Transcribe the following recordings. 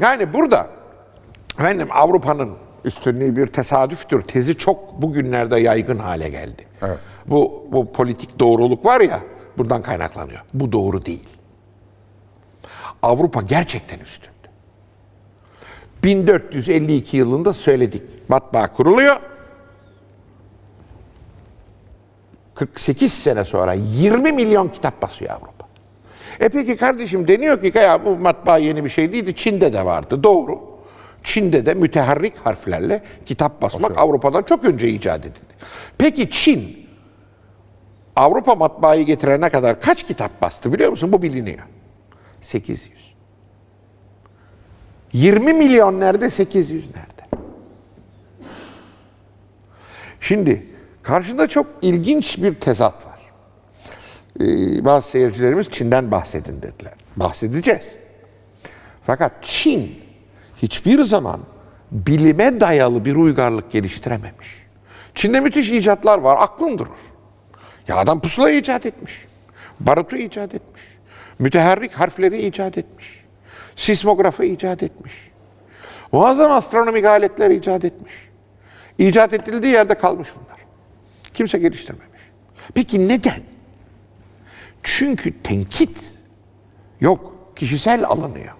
Yani burada efendim Avrupa'nın üstünlüğü bir tesadüftür. Tezi çok bugünlerde yaygın hale geldi. Evet. Bu, bu politik doğruluk var ya bundan kaynaklanıyor. Bu doğru değil. Avrupa gerçekten üstündü. 1452 yılında söyledik. Matbaa kuruluyor. 48 sene sonra 20 milyon kitap basıyor Avrupa. E peki kardeşim deniyor ki ya bu matbaa yeni bir şey değildi. Çin'de de vardı. Doğru. Çin'de de müteharrik harflerle kitap basmak Avrupa'dan çok önce icat edildi. Peki Çin Avrupa matbaayı getirene kadar kaç kitap bastı biliyor musun? Bu biliniyor. 800. 20 milyon nerede 800 nerede? Şimdi karşında çok ilginç bir tezat var. Ee, bazı seyircilerimiz Çin'den bahsedin dediler. Bahsedeceğiz. Fakat Çin hiçbir zaman bilime dayalı bir uygarlık geliştirememiş. Çin'de müthiş icatlar var, aklın durur. Ya adam pusula icat etmiş. Barutu icat etmiş. Müteharrik harfleri icat etmiş. Sismografı icat etmiş. Muazzam astronomik aletler icat etmiş. İcat edildiği yerde kalmış bunlar. Kimse geliştirmemiş. Peki neden? Çünkü tenkit yok, kişisel alınıyor.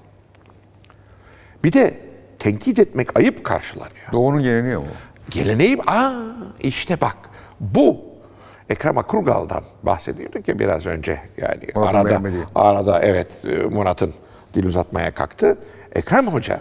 Bir de tenkit etmek ayıp karşılanıyor. Doğu'nun geleneği o. Geleneği, aa işte bak bu Ekrem Akurgal'dan bahsediyorduk ya biraz önce. Yani Murat'ın arada, beğenmediği. arada evet e, Murat'ın dil uzatmaya kalktı. Ekrem Hoca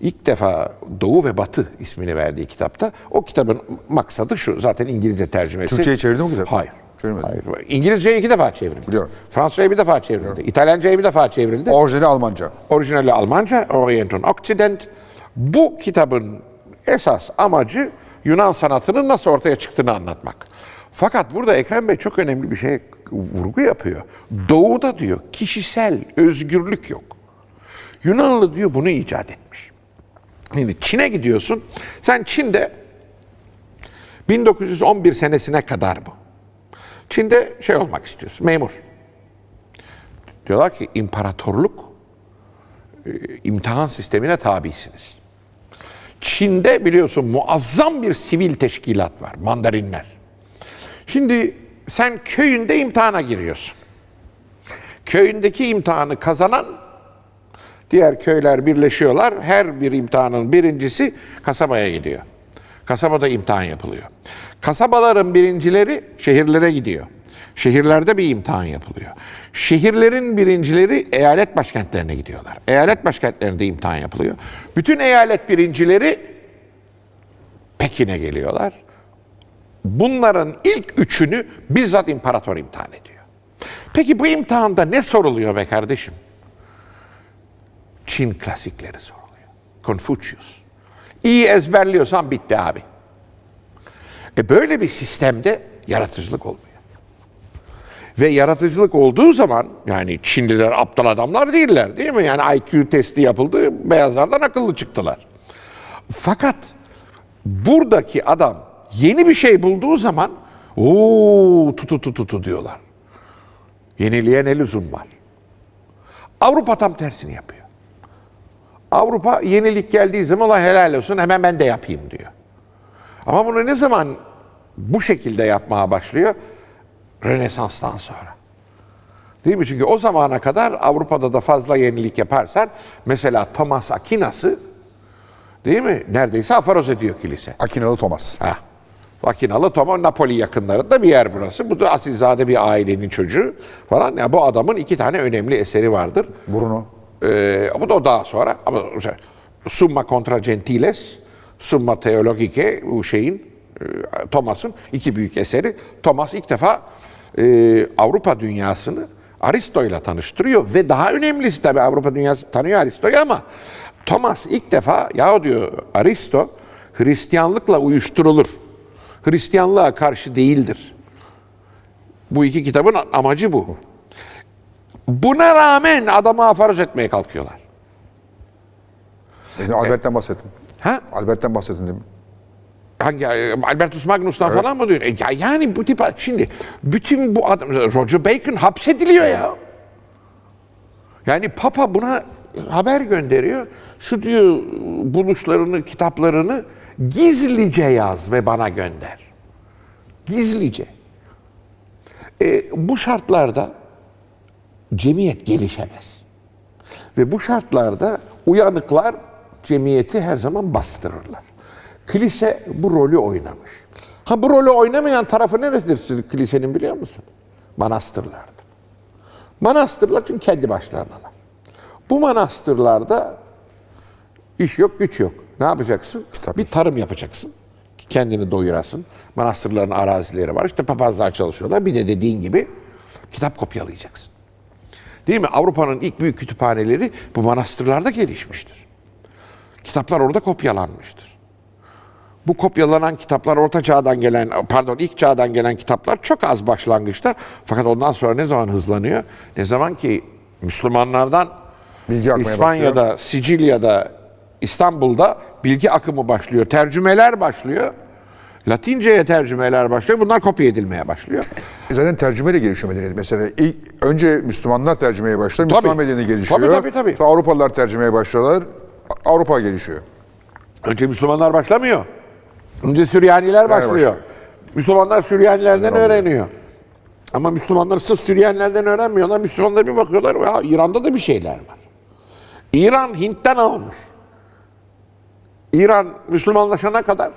ilk defa Doğu ve Batı ismini verdiği kitapta o kitabın maksadı şu zaten İngilizce tercümesi. Türkçe'ye çevirdi mi kitap? Hayır. Çevirmedi. Hayır. İngilizceye iki defa çevrildi. Biliyorum. Fransızcaya bir defa çevrildi. İtalyancaya bir defa çevrildi. Orijinali Almanca. Orijinali Almanca, Orient und Occident. Bu kitabın esas amacı Yunan sanatının nasıl ortaya çıktığını anlatmak. Fakat burada Ekrem Bey çok önemli bir şey vurgu yapıyor. Doğuda diyor kişisel özgürlük yok. Yunanlı diyor bunu icat etmiş. Şimdi Çin'e gidiyorsun. Sen Çin'de 1911 senesine kadar bu. Çin'de şey olmak istiyorsun, memur. Diyorlar ki imparatorluk e, imtihan sistemine tabisiniz. Çin'de biliyorsun muazzam bir sivil teşkilat var, mandarinler. Şimdi sen köyünde imtihana giriyorsun. Köyündeki imtihanı kazanan diğer köyler birleşiyorlar. Her bir imtihanın birincisi kasabaya gidiyor. Kasabada imtihan yapılıyor. Kasabaların birincileri şehirlere gidiyor. Şehirlerde bir imtihan yapılıyor. Şehirlerin birincileri eyalet başkentlerine gidiyorlar. Eyalet başkentlerinde imtihan yapılıyor. Bütün eyalet birincileri Pekin'e geliyorlar. Bunların ilk üçünü bizzat imparator imtihan ediyor. Peki bu imtihanda ne soruluyor be kardeşim? Çin klasikleri soruluyor. Confucius. İyi ezberliyorsan bitti abi. E böyle bir sistemde yaratıcılık olmuyor. Ve yaratıcılık olduğu zaman yani Çinliler aptal adamlar değiller değil mi? Yani IQ testi yapıldı, beyazlardan akıllı çıktılar. Fakat buradaki adam yeni bir şey bulduğu zaman ooo tutu tutu tutu diyorlar. Yeniliğe ne lüzum var? Avrupa tam tersini yapıyor. Avrupa yenilik geldiği zaman Allah helal olsun hemen ben de yapayım diyor. Ama bunu ne zaman bu şekilde yapmaya başlıyor? Rönesans'tan sonra. Değil mi? Çünkü o zamana kadar Avrupa'da da fazla yenilik yaparsan mesela Thomas Aquinas'ı değil mi? Neredeyse afaroz ediyor kilise. Akinalı Thomas. Ha. Akinalı Thomas Napoli yakınlarında bir yer burası. Bu da asilzade bir ailenin çocuğu falan. Ya bu adamın iki tane önemli eseri vardır. Bruno. Ee, bu da o daha sonra ama mesela Summa Contra Gentiles, Summa Theologicae bu şeyin Thomas'ın iki büyük eseri. Thomas ilk defa e, Avrupa dünyasını Aristo ile tanıştırıyor ve daha önemlisi tabii Avrupa dünyası tanıyor Aristo'yu ama Thomas ilk defa ya diyor Aristo Hristiyanlıkla uyuşturulur. Hristiyanlığa karşı değildir. Bu iki kitabın amacı bu. Buna rağmen adamı afaroz etmeye kalkıyorlar. Yani Albert'ten bahsettin. Ha? Albert'ten bahsettin değil mi? Hangi e, Albertus Magnus'tan falan mı diyor? E, ya yani bu tip şimdi bütün bu adam Roger Bacon hapsediliyor ya. Yani Papa buna haber gönderiyor. Şu diyor buluşlarını, kitaplarını gizlice yaz ve bana gönder. Gizlice. E, bu şartlarda cemiyet gelişemez. Ve bu şartlarda uyanıklar cemiyeti her zaman bastırırlar. Kilise bu rolü oynamış. Ha bu rolü oynamayan tarafı neredir sizin kilisenin biliyor musun? Manastırlardır. Manastırlar çünkü kendi başlarınalar. Bu manastırlarda iş yok, güç yok. Ne yapacaksın? Bir tarım yapacaksın. ki Kendini doyurasın. Manastırların arazileri var. İşte papazlar çalışıyorlar. Bir de dediğin gibi kitap kopyalayacaksın. Değil mi? Avrupa'nın ilk büyük kütüphaneleri bu manastırlarda gelişmiştir. Kitaplar orada kopyalanmıştır. Bu kopyalanan kitaplar orta çağdan gelen, pardon ilk çağdan gelen kitaplar çok az başlangıçta. Fakat ondan sonra ne zaman hızlanıyor? Ne zaman ki Müslümanlardan Bilgi İspanya'da, Sicilya'da, İstanbul'da bilgi akımı başlıyor. Tercümeler başlıyor. Latince'ye tercümeler başlıyor. Bunlar kopya edilmeye başlıyor. E Zaten tercümeyle gelişiyor medeniyet. Mesela ilk, önce Müslümanlar tercümeye başlar, Müslüman Tabii. medeniyeti gelişiyor. Tabii, tabii, tabii. Sonra Avrupalılar tercümeye başlarlar, Avrupa gelişiyor. Önce Müslümanlar başlamıyor. Önce Süryaniler başlıyor. başlıyor. Müslümanlar Süryanilerden öğreniyor. Ama Müslümanlar sırf Süryanilerden öğrenmiyorlar. Müslümanlar bir bakıyorlar, ya İran'da da bir şeyler var. İran Hint'ten almış. İran Müslümanlaşana kadar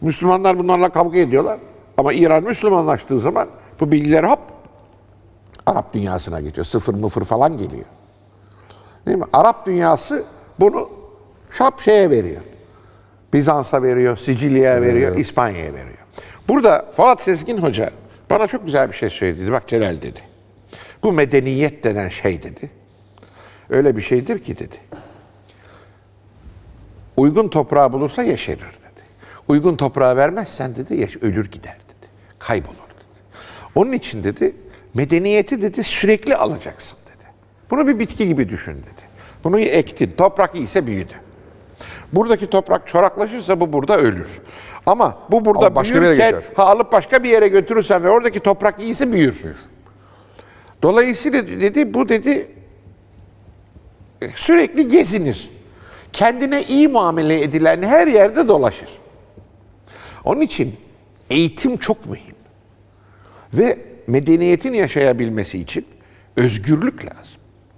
Müslümanlar bunlarla kavga ediyorlar. Ama İran Müslümanlaştığı zaman bu bilgiler hop Arap dünyasına geçiyor. Sıfır mıfır falan geliyor. Değil mi? Arap dünyası bunu şap şeye veriyor. Bizans'a veriyor, Sicilya'ya veriyor, İspanya'ya veriyor. Burada Fuat Sezgin Hoca bana çok güzel bir şey söyledi. Bak Celal dedi. Bu medeniyet denen şey dedi. Öyle bir şeydir ki dedi. Uygun toprağı bulursa yeşerir dedi. Uygun toprağı vermezsen dedi ölür gider dedi. Kaybolur. Onun için dedi medeniyeti dedi sürekli alacaksın dedi. Bunu bir bitki gibi düşün dedi. Bunu ektin. Toprak iyiyse büyüdü. Buradaki toprak çoraklaşırsa bu burada ölür. Ama bu burada Ama başka bir yere büyürken ha alıp başka bir yere götürürsen ve oradaki toprak iyiyse büyür. Dolayısıyla dedi bu dedi sürekli gezinir. Kendine iyi muamele edilen her yerde dolaşır. Onun için eğitim çok mühim. Ve medeniyetin yaşayabilmesi için özgürlük lazım.